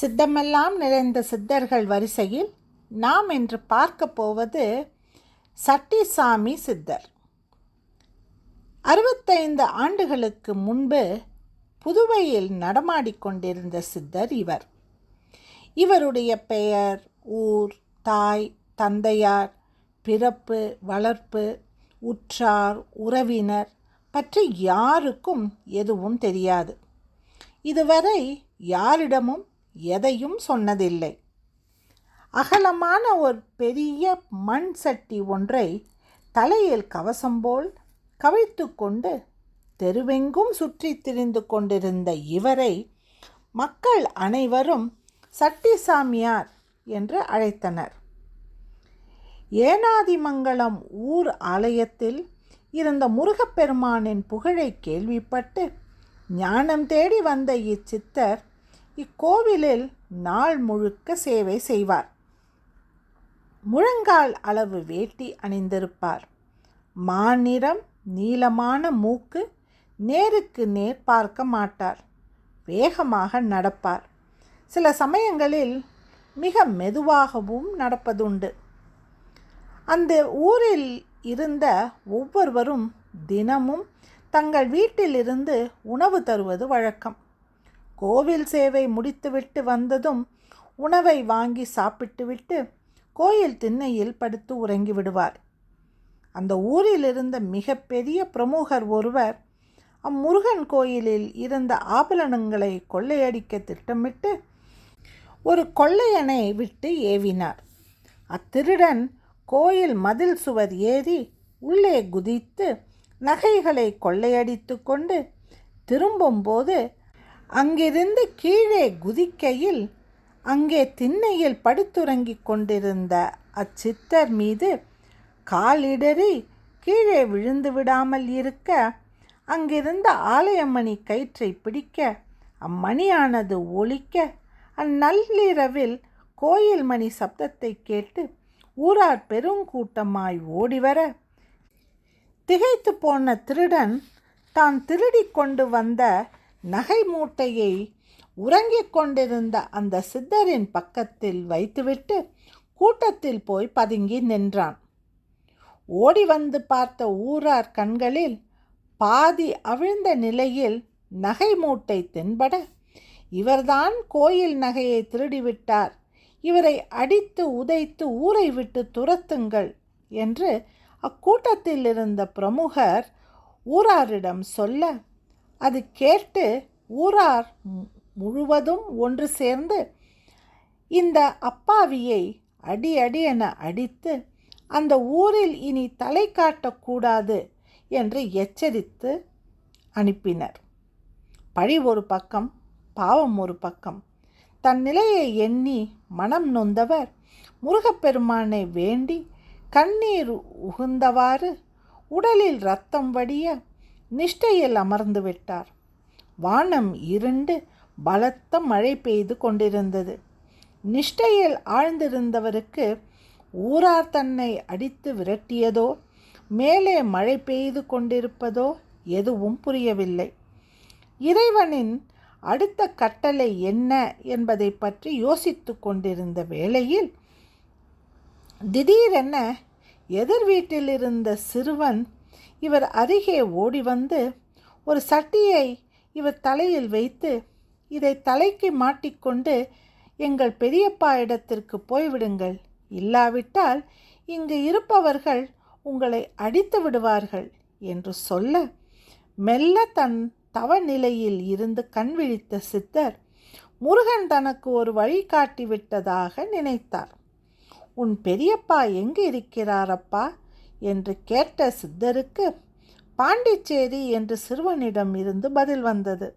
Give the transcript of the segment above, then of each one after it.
சித்தமெல்லாம் நிறைந்த சித்தர்கள் வரிசையில் நாம் இன்று பார்க்க போவது சட்டிசாமி சித்தர். அறுபத்தைந்து ஆண்டுகளுக்கு முன்பு புதுவையில் நடமாடிக்கொண்டிருந்த சித்தர் இவர். இவருடைய பெயர் ஊர் தாய் தந்தையார் பிறப்பு வளர்ப்பு உற்றார் உறவினர் பற்றி யாருக்கும் எதுவும் தெரியாது. இதுவரை யாரிடமும் எதையும் சொன்னதில்லை. அகலமான ஒரு பெரிய மண் சட்டி ஒன்றை தலையில் கவசம் போல் கவிழ்த்து கொண்டு தெருவெங்கும் சுற்றி திரிந்து கொண்டிருந்த இவரை மக்கள் அனைவரும் சட்டிசாமியார் என்று அழைத்தனர். ஏனாதிமங்கலம் ஊர் ஆலயத்தில் இருந்த முருகப்பெருமானின் புகழை கேள்விப்பட்டு ஞானம் தேடி வந்த இச்சித்தர் இக்கோவிலில் நாள் முழுக்க சேவை செய்வார். முழங்கால் அளவு வேட்டி அணிந்திருப்பார். மாநிறம் நீளமான மூக்கு நேருக்கு நேர் பார்க்க மாட்டார். வேகமாக நடப்பார். சில சமயங்களில் மிக மெதுவாகவும் நடப்பதுண்டு. அந்த ஊரில் இருந்த ஒவ்வொருவரும் தினமும் தங்கள் வீட்டிலிருந்து உணவு தருவது வழக்கம். கோவில் சேவை முடித்துவிட்டு வந்ததும் உணவை வாங்கி சாப்பிட்டுவிட்டு கோயில் திண்ணையில் படுத்து உறங்கி விடுவார் அந்த ஊரில் இருந்த மிகப்பெரிய பிரமுகர் ஒருவர் அம்முருகன் கோயிலில் இருந்த ஆபரணங்களை கொள்ளையடிக்க திட்டமிட்டு ஒரு கொள்ளையனை விட்டு ஏவினார். அத்திருடன் கோயில் மதில் சுவர் ஏறி உள்ளே குதித்து நகைகளை கொள்ளையடித்து கொண்டு திரும்பும்போது அங்கிருந்து கீழே குதிக்கையில் அங்கே திண்ணையில் படுத்துறங்கிக் கொண்டிருந்த அச்சித்தர் மீது காலிடறி கீழே விழுந்து விடாமல் இருக்க அங்கிருந்த ஆலயமணி கயிற்றை பிடிக்க அம்மணியானது ஒழிக்க அந்நள்ளிரவில் கோயில் மணி சப்தத்தை கேட்டு ஊரார் பெருங்கூட்டமாய் ஓடிவர திகைத்து போன திருடன் தான் திருடி கொண்டு வந்த நகை மூட்டையை உறங்கிக் கொண்டிருந்த அந்த சித்தரின் பக்கத்தில் வைத்துவிட்டு கூட்டத்தில் போய் பதுங்கி நின்றான். ஓடி வந்து பார்த்த ஊரார் கண்களில் பாதி அவிழ்ந்த நிலையில் நகை மூட்டை தென்பட இவர்தான் கோயில் நகையை திருடிவிட்டார். இவரை அடித்து உதைத்து ஊரை விட்டு துரத்துங்கள் என்று அக்கூட்டத்தில் இருந்த பிரமுகர் ஊராரிடம் சொல்ல அது கேட்டு ஊரார் முழுவதும் ஒன்று சேர்ந்து இந்த அப்பாவியை அடி அடி என அடித்து அந்த ஊரில் இனி தலை காட்டக்கூடாது என்று எச்சரித்து அனுப்பினர். பழி ஒரு பக்கம் பாவம் ஒரு பக்கம். தன் நிலையை எண்ணி மனம் நொந்தவர் முருகப்பெருமானை வேண்டி கண்ணீர் உகுந்தவாறு உடலில் ரத்தம் வடிய நிஷ்டையில் அமர்ந்து விட்டார். வானம் இருண்டு பலத்த மழை பெய்து கொண்டிருந்தது. நிஷ்டையில் ஆழ்ந்திருந்தவருக்கு ஊரார் தன்னை அடித்து விரட்டியதோ மேலே மழை பெய்து கொண்டிருப்பதோ எதுவும் புரியவில்லை. இறைவனின் அடுத்த கட்டளை என்ன என்பதை பற்றி யோசித்து கொண்டிருந்த வேளையில் திடீரென எதிர் வீட்டில் இருந்த சிறுவன் இவர் அருகே ஓடி வந்து ஒரு சட்டியை இவர் தலையில் வைத்து இதை தலைக்கு மாட்டிக்கொண்டு எங்கள் பெரியப்பா இடத்திற்கு போய்விடுங்கள். இல்லாவிட்டால் இங்கு இருப்பவர்கள் உங்களை அடித்து விடுவார்கள் என்று சொல்ல மெல்ல தன் தவநிலையில் இருந்து கண் விழித்த சித்தர் முருகன் தனக்கு ஒரு வழி காட்டிவிட்டதாக நினைத்தார். உன் பெரியப்பா எங்கு இருக்கிறாரப்பா என்று கேட்ட சித்தருக்கு பாண்டிச்சேரி என்று சிறுவனிடம் இருந்து பதில் வந்தது.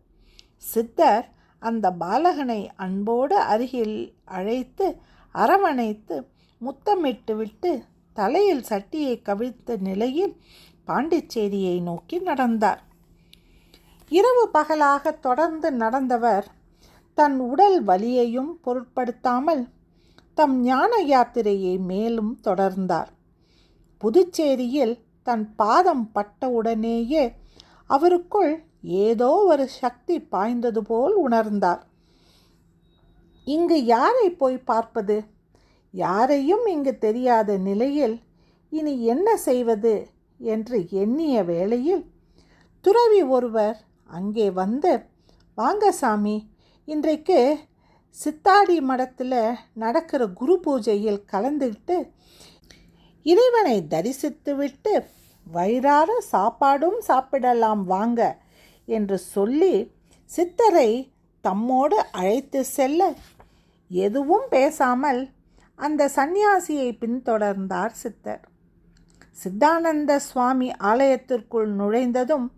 சித்தர் அந்த பாலகனை அன்போடு அருகில் அழைத்து அரவணைத்து முத்தமிட்டு விட்டு தலையில் சட்டியை கவிழ்த்த நிலையில் பாண்டிச்சேரியை நோக்கி நடந்தார். இரவு பகலாக தொடர்ந்து நடந்தவர் தன் உடல் வலியையும் பொருட்படுத்தாமல் தம் ஞான யாத்திரையை மேலும் தொடர்ந்தார். புதுச்சேரியில் தன் பாதம் பட்டவுடனேயே அவருக்குள் ஏதோ ஒரு சக்தி பாய்ந்தது போல் உணர்ந்தார். இங்கு யாரை போய் பார்ப்பது? யாரையும் இங்கு தெரியாத நிலையில் இனி என்ன செய்வது என்று எண்ணிய வேளையில் துறவி ஒருவர் அங்கே வந்து வாங்க சாமி இன்றைக்கு சித்தாடி மடத்தில் நடக்கிற குரு பூஜையில் கலந்துக்கிட்டு இறைவனை தரிசித்துவிட்டு வயிறார சாப்பாடும் சாப்பிடலாம் வாங்க என்று சொல்லி சித்தரை தம்மோடு அழைத்து செல்ல எதுவும் பேசாமல் அந்த சந்நியாசியை பின்தொடர்ந்தார் சித்தர். சித்தானந்த சுவாமி ஆலயத்திற்குள் நுழைந்ததும்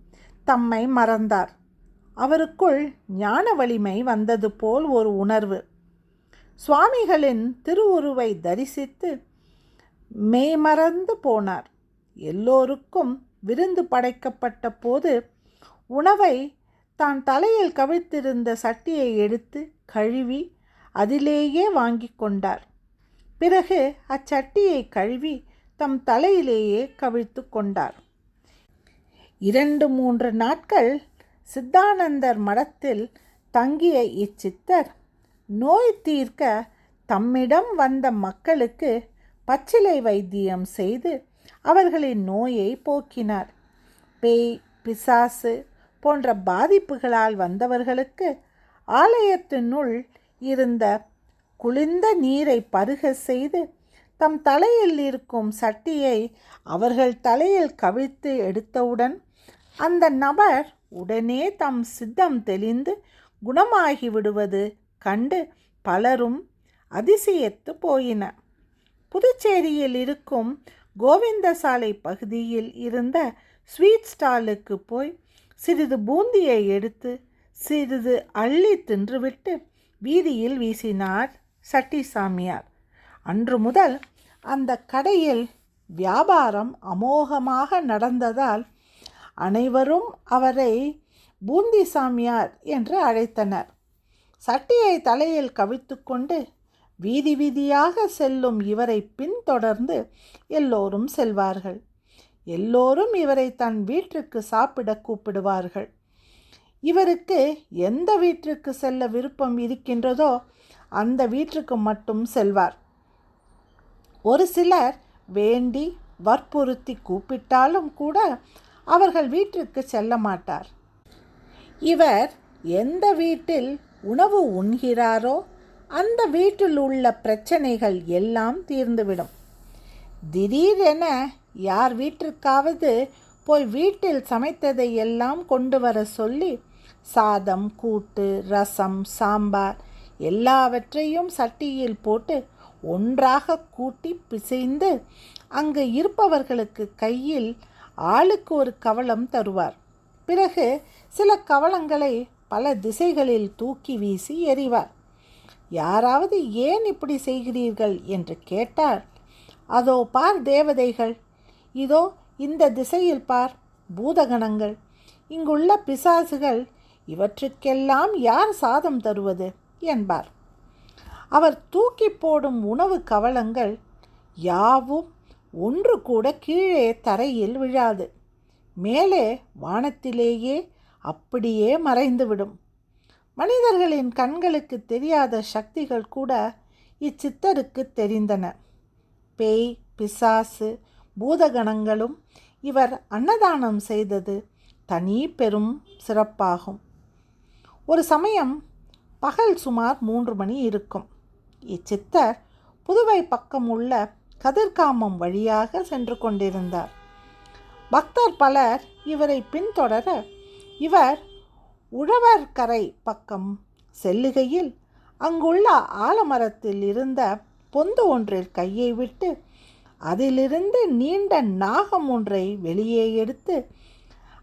தம்மை மறந்தார். அவருக்குள் ஞான வலிமை வந்தது போல் ஒரு உணர்வு. சுவாமிகளின் திருவுருவை தரிசித்து மெய்மறந்து போனார். எல்லோருக்கும் விருந்து படைக்கப்பட்ட போது உணவை தான் தலையில் கவிழ்த்திருந்த சட்டியை எடுத்து கழுவி அதிலேயே வாங்கி கொண்டார். பிறகு அச்சட்டியை கழுவி தம் தலையிலேயே கவிழ்த்து கொண்டார். இரண்டு மூன்று நாட்கள் சித்தானந்தர் மடத்தில் தங்கிய இச்சித்தர் நோய் தீர்க்க தம்மிடம் வந்த மக்களுக்கு பச்சிலை வைத்தியம் செய்து அவர்களின் நோயை போக்கினார். பேய் பிசாசு போன்ற பாதிப்புகளால் வந்தவர்களுக்கு ஆலயத்தினுள் இருந்த குளிர்ந்த நீரை பருக செய்து தம் தலையில் இருக்கும் சட்டியை அவர்கள் தலையில் கவிழ்த்து எடுத்தவுடன் அந்த நபர் உடனே தம் சித்தம் தெளிந்து குணமாகி விடுவது கண்டு பலரும் அதிசயத்து போயின புதுச்சேரியில் இருக்கும் கோவிந்தசாலை பகுதியில் இருந்த ஸ்வீட் ஸ்டாலுக்கு போய் சிறிது பூந்தியை எடுத்து சிறிது அள்ளி தின்றுவிட்டு வீதியில் வீசினார் சட்டி சாமியார் அன்று முதல் அந்த கடையில் வியாபாரம் அமோகமாக நடந்ததால் அனைவரும் அவரை பூந்தி சாமியார் என்று அழைத்தனர். சட்டியை தலையில் கவிழ்த்து கொண்டு வீதி வீதியாக செல்லும் இவரை பின்தொடர்ந்து எல்லோரும் செல்வார்கள். எல்லோரும் இவரை தன் வீட்டிற்கு சாப்பிட கூப்பிடுவார்கள். இவருக்கு எந்த வீட்டிற்கு செல்ல விருப்பம் இருக்கின்றதோ அந்த வீட்டிற்கு மட்டும் செல்வார். ஒரு சிலர் வேண்டி வற்புறுத்தி கூப்பிட்டாலும் கூட அவர்கள் வீட்டிற்கு செல்ல மாட்டார். இவர் எந்த வீட்டில் உணவு உண்கிறாரோ அந்த வீட்டில் உள்ள பிரச்சனைகள் எல்லாம் தீர்ந்துவிடும். திடீரென யார் வீட்டிற்காவது போய் வீட்டில் சமைத்ததை எல்லாம் கொண்டு வர சொல்லி சாதம் கூட்டு ரசம் சாம்பார் எல்லாவற்றையும் சட்டியில் போட்டு ஒன்றாக கூட்டி பிசைந்து அங்கு இருப்பவர்களுக்கு கையில் ஆளுக்கு ஒரு கவளம் தருவார். பிறகு சில கவளங்களை பல திசைகளில் தூக்கி வீசி எறிவார். யாராவது ஏன் இப்படி செய்கிறீர்கள்? என்று கேட்டால் அதோ பார் தேவதைகள் இதோ இந்த திசையில் பார் பூதகணங்கள் இங்குள்ள பிசாசுகள் இவற்றுக்கெல்லாம் யார் சாதம் தருவது? என்பார். அவர் தூக்கி போடும் உணவு கவலங்கள் யாவும் ஒன்று கூட கீழே தரையில் விழாது. மேலே வானத்திலேயே அப்படியே மறைந்துவிடும். மனிதர்களின் கண்களுக்கு தெரியாத சக்திகள் கூட இச்சித்தருக்கு தெரிந்தன. பேய் பிசாசு பூதகணங்களும் இவர் அன்னதானம் செய்தது தனி பெரும் சிறப்பாகும். ஒரு சமயம் பகல் சுமார் மூன்று மணி இருக்கும். இச்சித்தர் புதுவை பக்கம் உள்ள கதிர்காமம் வழியாக சென்று கொண்டிருந்தார். பக்தர் பலர் இவரை பின்தொடர இவர் உழவர் கரை பக்கம் செல்லுகையில் அங்குள்ள ஆலமரத்தில் இருந்த பொந்து ஒன்றில் கையை விட்டு அதிலிருந்து நீண்ட நாகம் ஒன்றை வெளியே எடுத்து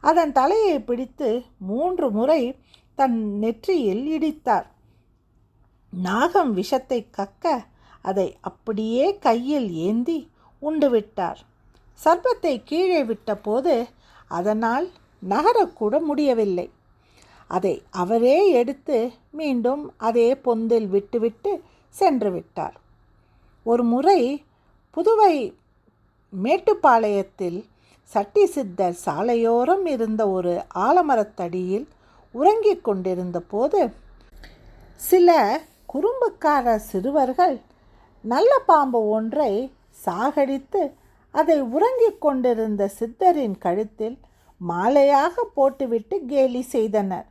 அதன் தலையை பிடித்து மூன்று முறை தன் நெற்றியில் இடித்தார். நாகம் விஷத்தை கக்க அதை அப்படியே கையில் ஏந்தி உண்டுவிட்டார் சர்ப்பத்தை கீழே விட்டபோது அதனால் நகரக்கூட முடியவில்லை. அதை அவரே எடுத்து மீண்டும் அதே பொந்தில் விட்டுவிட்டு சென்று விட்டார். ஒரு முறை புதுவை மேட்டுப்பாளையத்தில் சட்டி சித்தர் சாலையோரம் இருந்த ஒரு ஆலமரத்தடியில் உறங்கிக் கொண்டிருந்த போது சில குறும்புக்கார சிறுவர்கள் நல்ல பாம்பு ஒன்றை சாகடித்து அதை உறங்கிக் கொண்டிருந்த சித்தரின் கழுத்தில் மாலையாக போட்டுவிட்டு கேலி செய்தனர்.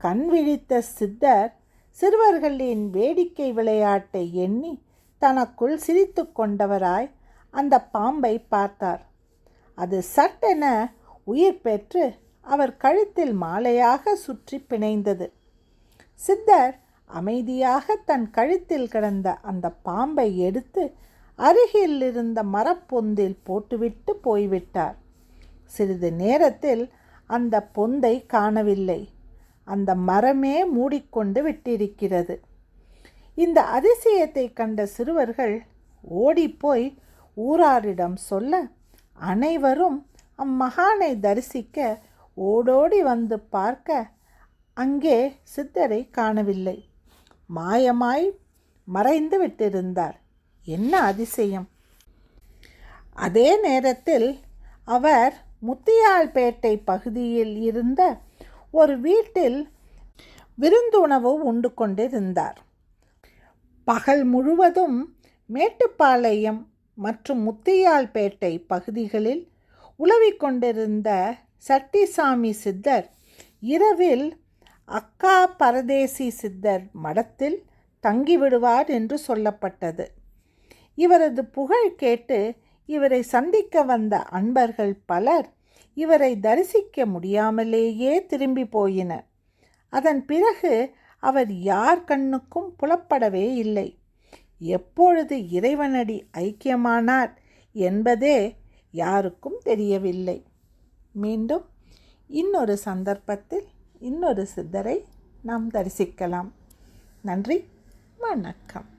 கண் விழித்த சித்தர் சிறுவர்களின் வேடிக்கை விளையாட்டை எண்ணி தனக்குள் சிரித்து கொண்டவராய் அந்த பாம்பை பார்த்தார். அது சட்டென உயிர் பெற்று அவர் கழுத்தில் மாலையாக சுற்றி பிணைந்தது. சித்தர் அமைதியாக தன் கழுத்தில் கிடந்த அந்த பாம்பை எடுத்து அருகில் இருந்த மரப்பொந்தில் போட்டுவிட்டு போய்விட்டார். சிறிது நேரத்தில் அந்த பொந்தை காணவில்லை. அந்த மரமே மூடிக்கொண்டு விட்டிருக்கிறது. இந்த அதிசயத்தை கண்ட சிறுவர்கள் ஓடிப்போய் ஊராரிடம் சொல்ல அனைவரும் அம்மகானை தரிசிக்க ஓடோடி வந்து பார்க்க அங்கே சித்தரை காணவில்லை. மாயமாய் மறைந்து விட்டிருந்தார். என்ன அதிசயம்? அதே நேரத்தில் அவர் முத்தியால்பேட்டை பகுதியில் இருந்த ஒரு வீட்டில் விருந்துணவு உண்டு கொண்டிருந்தார். பகல் முழுவதும் மேட்டுப்பாளையம் மற்றும் முத்தியால்பேட்டை பகுதிகளில் உலவிக் கொண்டிருந்த சட்டிசாமி சித்தர் இரவில் அக்கா பரதேசி சித்தர் மடத்தில் தங்கிவிடுவார் என்று சொல்லப்பட்டது. இவரது புகழ் கேட்டு இவரை சந்திக்க வந்த அன்பர்கள் பலர் இவரை தரிசிக்க முடியாமலேயே திரும்பி போயினர் அதன் பிறகு அவர் யார் கண்ணுக்கும் புலப்படவே இல்லை. எப்பொழுது இறைவனடி ஐக்கியமானார் என்பதே யாருக்கும் தெரியவில்லை. மீண்டும் இன்னொரு சந்தர்ப்பத்தில் இன்னொரு சித்தரை நாம் தரிசிக்கலாம். நன்றி வணக்கம்.